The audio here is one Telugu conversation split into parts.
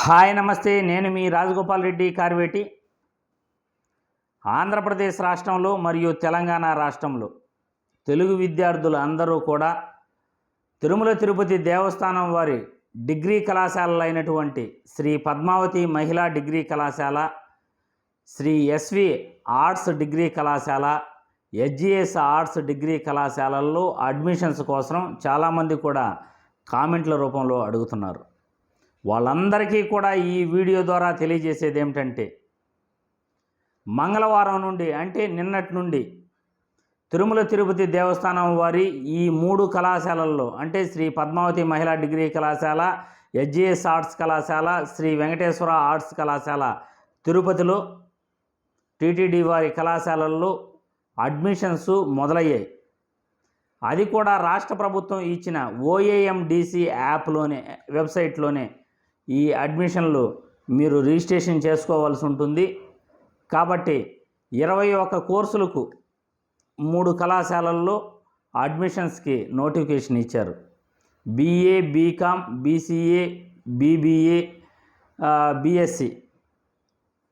హాయ్ నమస్తే. నేను మీ రాజగోపాల్ రెడ్డి కార్వేటి. ఆంధ్రప్రదేశ్ రాష్ట్రంలో మరియు తెలంగాణ రాష్ట్రంలో తెలుగు విద్యార్థులు అందరూ కూడా తిరుమల తిరుపతి దేవస్థానం వారి డిగ్రీ కళాశాలలైనటువంటి అయినటువంటి శ్రీ పద్మావతి మహిళా డిగ్రీ కళాశాల శ్రీ ఎస్వి ఆర్ట్స్ డిగ్రీ కళాశాల హెచ్జిఎస్ ఆర్ట్స్ డిగ్రీ కళాశాలల్లో అడ్మిషన్స్ కోసం చాలామంది కూడా కామెంట్ల రూపంలో అడుగుతున్నారు. వాళ్ళందరికీ కూడా ఈ వీడియో ద్వారా తెలియజేసేది ఏమిటంటే మంగళవారం నుండి అంటే నిన్నటి నుండి తిరుమల తిరుపతి దేవస్థానం వారి ఈ మూడు కళాశాలల్లో అంటే శ్రీ పద్మావతి మహిళా డిగ్రీ కళాశాల ఎస్జిఎస్ ఆర్ట్స్ కళాశాల శ్రీ వెంకటేశ్వర ఆర్ట్స్ కళాశాల తిరుపతిలో టీటీడీ వారి కళాశాలల్లో అడ్మిషన్స్ మొదలయ్యాయి. అది కూడా రాష్ట్ర ప్రభుత్వం ఇచ్చిన ఓఏఎండిసి యాప్లోనే వెబ్సైట్లోనే ఈ అడ్మిషన్లు మీరు రిజిస్ట్రేషన్ చేసుకోవాల్సి ఉంటుంది. కాబట్టి ఇరవై ఒక్క కోర్సులకు మూడు కళాశాలల్లో అడ్మిషన్స్కి నోటిఫికేషన్ ఇచ్చారు. BA BCom BCA BBA BSc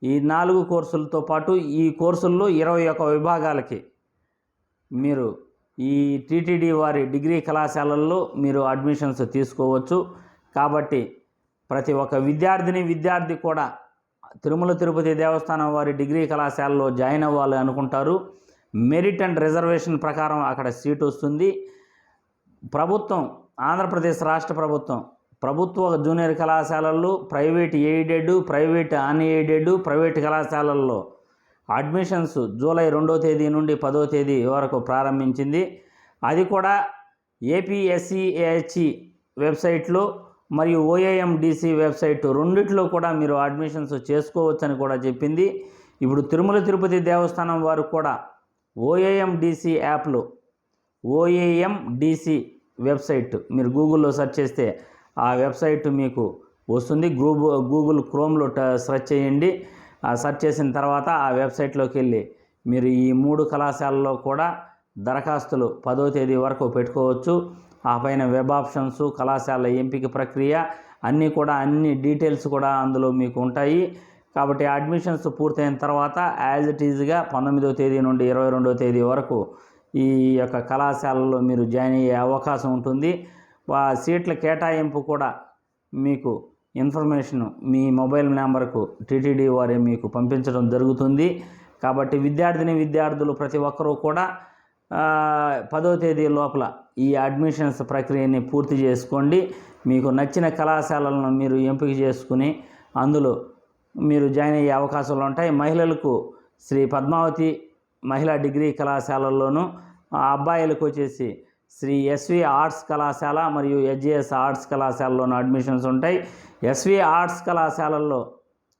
ఈ నాలుగు కోర్సులతో పాటు ఈ కోర్సుల్లో ఇరవై ఒక్క విభాగాలకి మీరు ఈ టీటీడీ వారి డిగ్రీ కళాశాలల్లో మీరు అడ్మిషన్స్ తీసుకోవచ్చు. కాబట్టి ప్రతి ఒక్క విద్యార్థిని విద్యార్థి కూడా తిరుమల తిరుపతి దేవస్థానం వారి డిగ్రీ కళాశాలలో జాయిన్ అవ్వాలి అనుకుంటారు. మెరిట్ అండ్ రిజర్వేషన్ ప్రకారం అక్కడ సీట్ వస్తుంది. ప్రభుత్వం ఆంధ్రప్రదేశ్ రాష్ట్ర ప్రభుత్వం ప్రభుత్వ జూనియర్ కళాశాలల్లో private aided private unaided private కళాశాలల్లో అడ్మిషన్స్ జూలై రెండో తేదీ నుండి పదో తేదీ వరకు ప్రారంభించింది. అది కూడా ఏపీఎస్సిఏహెచ్ఈ వెబ్సైట్లో మరియు ఓఏఎండిసి వెబ్సైట్ రెండిట్లో కూడా మీరు అడ్మిషన్స్ చేసుకోవచ్చని కూడా చెప్పింది. ఇప్పుడు తిరుమల తిరుపతి దేవస్థానం వారు కూడా ఓఏఎండిసి యాప్లు ఓఏఎండిసి వెబ్సైట్ మీరు గూగుల్లో సెర్చ్ చేస్తే ఆ వెబ్సైట్ మీకు వస్తుంది. గూగు గూగుల్ క్రోమ్లో సెర్చ్ చేయండి. సెర్చ్ చేసిన తర్వాత ఆ వెబ్సైట్లోకి వెళ్ళి మీరు ఈ మూడు కళాశాలలో కూడా దరఖాస్తులు పదో తేదీ వరకు పెట్టుకోవచ్చు. ఆ పైన వెబ్ ఆప్షన్స్ కళాశాల ఎంపిక ప్రక్రియ అన్నీ కూడా అన్ని డీటెయిల్స్ కూడా అందులో మీకు ఉంటాయి. కాబట్టి అడ్మిషన్స్ పూర్తయిన తర్వాత యాజ్ ఇట్ ఈజ్గా పంతొమ్మిదవ తేదీ నుండి ఇరవై రెండవ తేదీ వరకు ఈ యొక్క కళాశాలలో మీరు జాయిన్ అయ్యే అవకాశం ఉంటుంది. ఆ సీట్ల కేటాయింపు కూడా మీకు ఇన్ఫర్మేషన్ మీ మొబైల్ నెంబర్కు టీటీడీ వారే మీకు పంపించడం జరుగుతుంది. కాబట్టి విద్యార్థిని విద్యార్థులు ప్రతి ఒక్కరూ కూడా పదో తేదీ లోపల ఈ అడ్మిషన్స్ ప్రక్రియని పూర్తి చేసుకోండి. మీకు నచ్చిన కళాశాలలను మీరు ఎంపిక చేసుకుని అందులో మీరు జాయిన్ అయ్యే అవకాశాలు ఉంటాయి. మహిళలకు శ్రీ పద్మావతి మహిళా డిగ్రీ కళాశాలల్లోనూ ఆ అబ్బాయిలకు వచ్చేసి శ్రీ ఎస్వి ఆర్ట్స్ కళాశాల మరియు హెచ్జిఎస్ ఆర్ట్స్ కళాశాలలోనూ అడ్మిషన్స్ ఉంటాయి. ఎస్వి ఆర్ట్స్ కళాశాలల్లో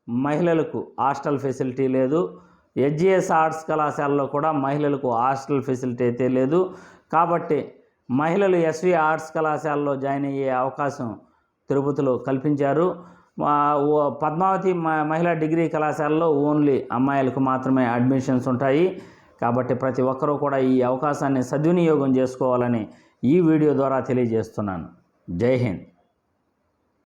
మహిళలకు హాస్టల్ ఫెసిలిటీ లేదు. హెచ్జిఎస్ ఆర్ట్స్ కళాశాలలో కూడా మహిళలకు హాస్టల్ ఫెసిలిటీ అయితే లేదు. కాబట్టి మహిళలు ఎస్వి ఆర్ట్స్ కళాశాలలో జాయిన్ అయ్యే అవకాశం తిరుపతిలో కల్పించారు. ఓ- పద్మావతి మ- మహిళా డిగ్రీ కళాశాలలో ఓన్లీ అమ్మాయిలకు మాత్రమే అడ్మిషన్స్ ఉంటాయి. కాబట్టి ప్రతి ఒక్కరూ కూడా ఈ అవకాశాన్ని సద్వినియోగం చేసుకోవాలని ఈ వీడియో ద్వారా తెలియజేస్తున్నాను. జై హింద్.